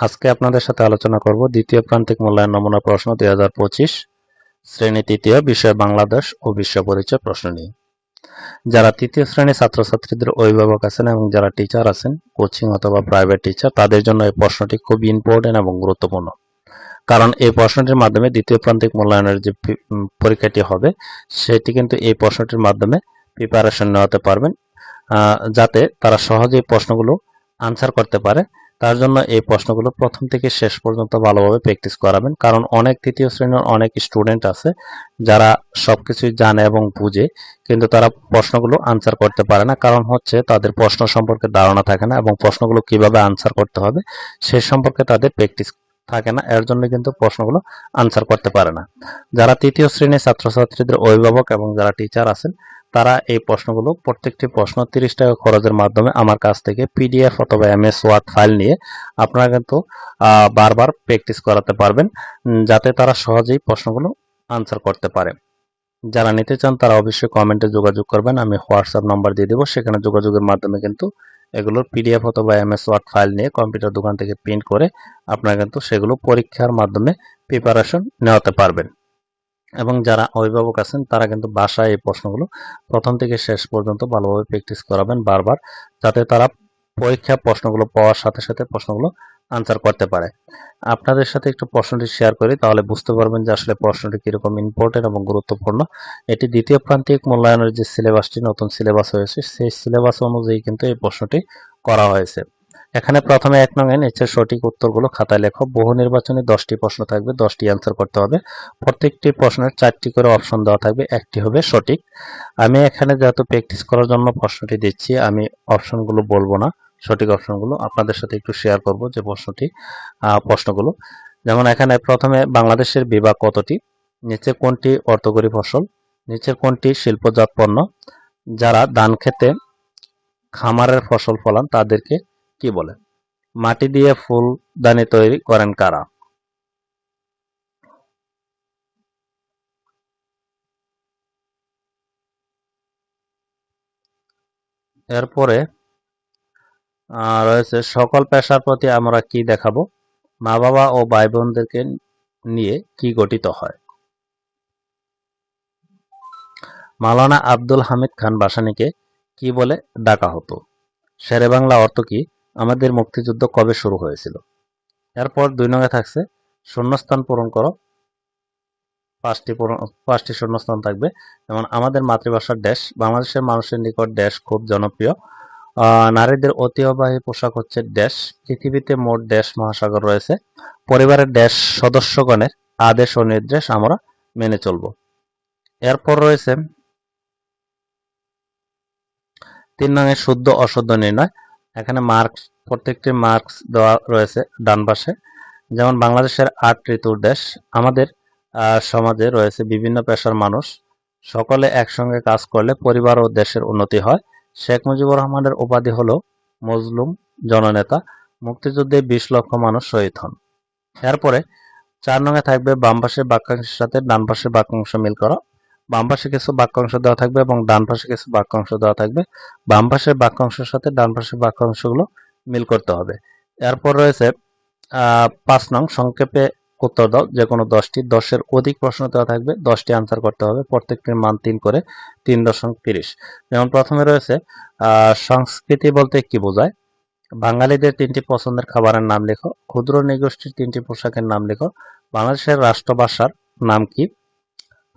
আজকে আপনাদের সাথে আলোচনা করব দ্বিতীয় প্রান্তিক মূল্যায়ন নমুনা প্রশ্ন দুই হাজার পঁচিশ, শ্রেণি তৃতীয় বিষয় বাংলাদেশ ও বিশ্ব পরিচয় প্রশ্ন নিয়ে। যারা তৃতীয় শ্রেণির ছাত্রছাত্রীদের অভিভাবক আছেন এবং যারা টিচার আছেন কোচিং অথবা প্রাইভেট টিচার তাদের জন্য এই প্রশ্নটি খুব ইম্পর্টেন্ট এবং গুরুত্বপূর্ণ। কারণ এই প্রশ্নটির মাধ্যমে দ্বিতীয় প্রান্তিক মূল্যায়নের যে পরীক্ষাটি হবে, সেটি কিন্তু এই প্রশ্নটির মাধ্যমে প্রিপারেশন নেওয়াতে পারবেন। যাতে তারা সহজেই প্রশ্নগুলো আনসার করতে পারে। তার জন্য এই প্রশ্নগুলো প্রথম থেকে শেষ পর্যন্ত ভালোভাবে প্র্যাকটিস করাবেন। কারণ অনেক তৃতীয় শ্রেণির অনেক স্টুডেন্ট আছে যারা সবকিছুই জানে এবং বুঝে, কিন্তু তারা প্রশ্নগুলো আনসার করতে পারে না। কারণ হচ্ছে তাদের প্রশ্ন সম্পর্কে ধারণা থাকে না এবং প্রশ্নগুলো কীভাবে আনসার করতে হবে সে সম্পর্কে তাদের প্র্যাকটিস থাকে না। এর জন্য কিন্তু প্রশ্নগুলো আনসার করতে পারে না। যারা তৃতীয় শ্রেণির ছাত্রছাত্রীদের অভিভাবক এবং যারা টিচার আছেন তারা এই প্রশ্নগুলো প্রত্যেকটি প্রশ্ন তিরিশ টাকা খরচের মাধ্যমে আমার কাছ থেকে পিডিএফ অথবা এমএস ওয়ার্ড ফাইল নিয়ে আপনারা কিন্তু বারবার প্র্যাকটিস করাতে পারবেন যাতে তারা সহজেই প্রশ্নগুলো আনসার করতে পারে। যারা নিতে চান তারা অবশ্যই কমেন্টে যোগাযোগ করবেন, আমি হোয়াটসঅ্যাপ নাম্বার দিয়ে দেবো, সেখানে যোগাযোগের মাধ্যমে কিন্তু এগুলোর পিডিএফ অথবা এমএস ওয়ার্ড ফাইল নিয়ে কম্পিউটার দোকান থেকে প্রিন্ট করে আপনারা কিন্তু সেগুলো পরীক্ষার মাধ্যমে প্রিপারেশন নেওয়াতে পারবেন। এবং যারা অভিভাবক আছেন, তারা কিন্তু বাসায় এই প্রশ্নগুলো প্রথম থেকে শেষ পর্যন্ত ভালোভাবে প্র্যাকটিস করাবেন বারবার, যাতে তারা পরীক্ষা প্রশ্নগুলো পাওয়ার সাথে সাথে প্রশ্নগুলো আনসার করতে পারে। আপনাদের সাথে একটু প্রশ্নটি শেয়ার করি, তাহলে বুঝতে পারবেন যে আসলে প্রশ্নটি কীরকম ইম্পর্টেন্ট এবং গুরুত্বপূর্ণ। এটি দ্বিতীয় প্রান্তিক মূল্যায়নের যে সিলেবাসটি নতুন সিলেবাস হয়েছে, সেই সিলেবাস অনুযায়ী কিন্তু এই প্রশ্নটি করা হয়েছে। এখানে প্রথমে এক নং এ নিচের সঠিক উত্তরগুলো খাতায় লেখো। বহু নির্বাচনে দশটি প্রশ্ন থাকবে, দশটি অ্যান্সার করতে হবে। প্রত্যেকটি প্রশ্নের চারটি করে অপশন দেওয়া থাকবে, একটি হবে সঠিক। আমি এখানে যেহেতু প্র্যাকটিস করার জন্য প্রশ্নটি দিচ্ছি, আমি অপশনগুলো বলব না। সঠিক অপশনগুলো আপনাদের সাথে একটু শেয়ার করব যে প্রশ্নটি প্রশ্নগুলো। যেমন এখানে প্রথমে বাংলাদেশের বিভাগ কতটি? নিচে কোনটি অর্থকরী ফসল? নিচের কোনটি শিল্পজাত পণ্য? যারা ধান খেতে খামারের ফসল ফলান, তাদেরকে কি বলে? মাটি দিয়ে ফুলদানি তৈরি করেন কারা? এরপরে রয়েছে সকল পেশার প্রতি আমরা কি দেখাবো? মা বাবা ও ভাই বোনদেরকে নিয়ে কি গঠিত হয়? মালানা আব্দুল হামিদ খান বাসানিকে কি বলে ডাকা হতো? শেরে বাংলা অর্থ কি? আমাদের মুক্তিযুদ্ধ কবে শুরু হয়েছিল? এরপর দুই নঙ্গে থাকছে, শূন্যস্থান পূরণ করো। পাঁচটি পূরণ, পাঁচটি শূন্যস্থান থাকবে। যেমন আমাদের মাতৃভাষার দেশ বাংলাদেশের মানুষের নিকট দেশ খুব জনপ্রিয়। নারীদের ঐতিহ্যবাহী পোশাক হচ্ছে দেশ পৃথিবীতে মোট দেশ মহাসাগর রয়েছে। পরিবারের দেশ সদস্যগণের আদেশ ও নির্দেশ আমরা মেনে চলব। এরপর রয়েছে তিন নং শুদ্ধ, অশুদ্ধ নির্ণয়। এখানে মার্কস, প্রত্যেকটি মার্কস দেওয়া রয়েছে ডান পাশে। যেমন বাংলাদেশের আট ঋতুর দেশ, আমাদের সমাজে রয়েছে বিভিন্ন পেশার মানুষ। সকলে একসঙ্গে কাজ করলে পরিবার ও দেশের উন্নতি হয়। শেখ মুজিবুর রহমানের উপাধি হলো মজলুম জননেতা, মুক্তিযুদ্ধে বিশ লক্ষ মানুষ শহীদ হন। এরপরে চার নঙে থাকবে বাম পাশের বাক্যাংশের সাথে ডান পাশের বাক্যাংশ মিল করা। বাম পাশে কিছু বাক্যাংশ দেওয়া থাকবে এবং ডান পাশে কিছু বাক্যাংশ দেওয়া থাকবে। বাম পাশের বাক্যাংশের সাথে ডান পাশের বাক্যাংশগুলো মিল করতে হবে। এরপর রয়েছে পাঁচ নং সংক্ষেপে উত্তর দাও। যে কোনো দশটি, দশের অধিক প্রশ্ন দেওয়া থাকবে, দশটি আনসার করতে হবে। প্রত্যেকটির মান তিন করে তিন দশমিক তিরিশ। যেমন প্রথমে রয়েছে সংস্কৃতি বলতে কি বোঝায়? বাঙালিদের তিনটি পছন্দের খাবারের নাম লেখো। ক্ষুদ্র নৃগোষ্ঠীর তিনটি পোশাকের নাম লেখো। বাংলাদেশের রাষ্ট্রভাষার নাম কি?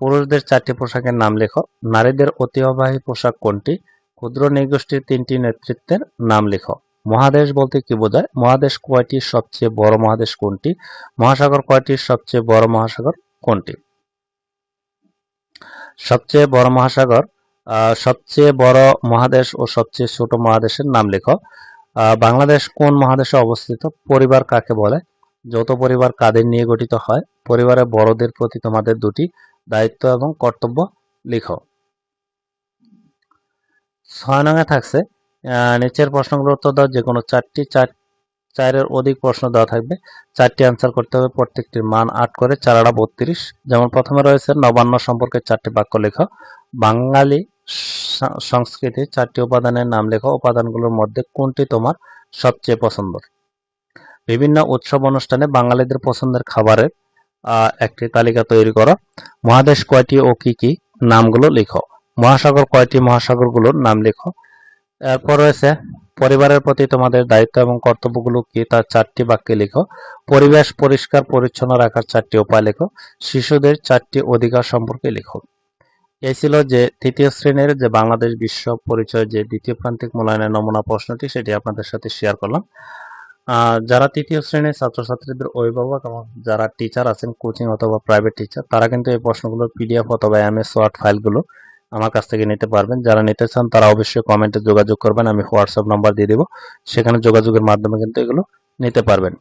পুরুষদের চারটি পোশাকের নাম লেখো। নারীদের ঐতিহ্যবাহী পোশাক কোনটি? ক্ষুদ্র নৃগোষ্ঠীর তিনটি নেতৃত্বের নাম লেখো। মহাদেশ বলতে কি বোঝায়? মহাদেশ কয়টি সবচেয়ে বড় মহাদেশ কোনটি? মহাসাগর কয়টি সবচেয়ে বড় মহাসাগর কোনটি? সবচেয়ে বড় মহাসাগর সবচেয়ে বড় মহাদেশ ও সবচেয়ে ছোট মহাদেশের নাম লেখো। বাংলাদেশ কোন মহাদেশে অবস্থিত? পরিবার কাকে বলে? যৌথ পরিবার কাদের নিয়ে গঠিত হয়? পরিবারের বড়দের প্রতি তোমাদের দুটি দায়িত্ব এবং কর্তব্য লিখো। ছয় নঙে থাকছে নিচের প্রশ্নগুলোর উত্তর দাও যে কোনো চারটি, চার, চারের অধিক প্রশ্ন দেওয়া থাকবে। চারটি অ্যান্সার করতে হবে প্রত্যেকটির মান আট করে, চার আড়া বত্রিশ। যেমন প্রথমে রয়েছে, নবান্ন সম্পর্কে চারটি বাক্য লেখো। বাঙালি সংস্কৃতি, চারটি উপাদানের নাম লেখো। উপাদানগুলোর মধ্যে কোনটি তোমার সবচেয়ে পছন্দ বিভিন্ন উৎসব অনুষ্ঠানে বাঙালিদের পছন্দের খাবারের একটি তালিকা তৈরি করো। মহাদেশ কয়টি ও কি কি নামগুলো লিখো। মহাসাগর কয়টি মহাসাগরগুলোর নাম লিখো। এরপর রয়েছে, পরিবারের প্রতি তোমাদের দায়িত্ব এবং কর্তব্যগুলো কি তার চারটি বাক্যে লিখো। পরিবেশ পরিষ্কার পরিচ্ছন্ন রাখার চারটি উপায় লেখো। শিশুদের চারটি অধিকার সম্পর্কে লিখো। এই ছিল যে তৃতীয় শ্রেণির যে বাংলাদেশ বিশ্ব পরিচয় যে দ্বিতীয় প্রান্তিক মূল্যায়নের নমুনা প্রশ্নটি, সেটি আপনাদের সাথে শেয়ার করলাম। যারা তৃতীয় শ্রেণির ছাত্রছাত্রীদের অভিভাবক এবং যারা টিচার আছেন কোচিং অথবা প্রাইভেট টিচার তারা কিন্তু এই প্রশ্নগুলোর পিডিএফ অথবা এমএস ওয়ার্ড ফাইলগুলো আমার কাছ থেকে নিতে পারবেন। যারা নিতে চান, তারা অবশ্যই কমেন্টে যোগাযোগ করবেন, আমি হোয়াটসঅ্যাপ নাম্বার দিয়ে দেবো। সেখানে যোগাযোগের মাধ্যমে কিন্তু এগুলো নিতে পারবেন।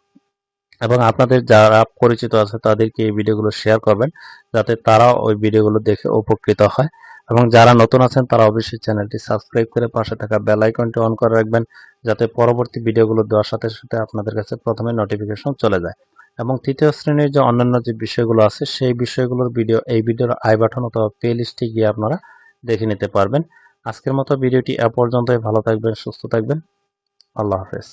এবং আপনাদের যারা পরিচিত আছে, তাদেরকে এই ভিডিওগুলো শেয়ার করবেন, যাতে তারা ওই ভিডিওগুলো দেখে উপকৃত হয়। এবং যারা নতুন আছেন, তারা অবশ্যই চ্যানেলটি সাবস্ক্রাইব করে পাশে থাকা বেল আইকনটি অন করে রাখবেন। যাতে পরবর্তী ভিডিওগুলো দেওয়ার সাথে সাথে আপনাদের কাছে প্রথমে নোটিফিকেশন চলে যায়। এবং তৃতীয় শ্রেণির যে অন্যান্য যে বিষয়গুলো আছে, সেই বিষয়গুলোর ভিডিও এই ভিডিওর আই বাটন অথবা প্লে লিস্টে গিয়ে আপনারা দেখে নিতে পারবেন। আজকের মতো ভিডিওটি এ পর্যন্তই। ভালো থাকবেন, সুস্থ থাকবেন। আল্লাহ হাফেজ।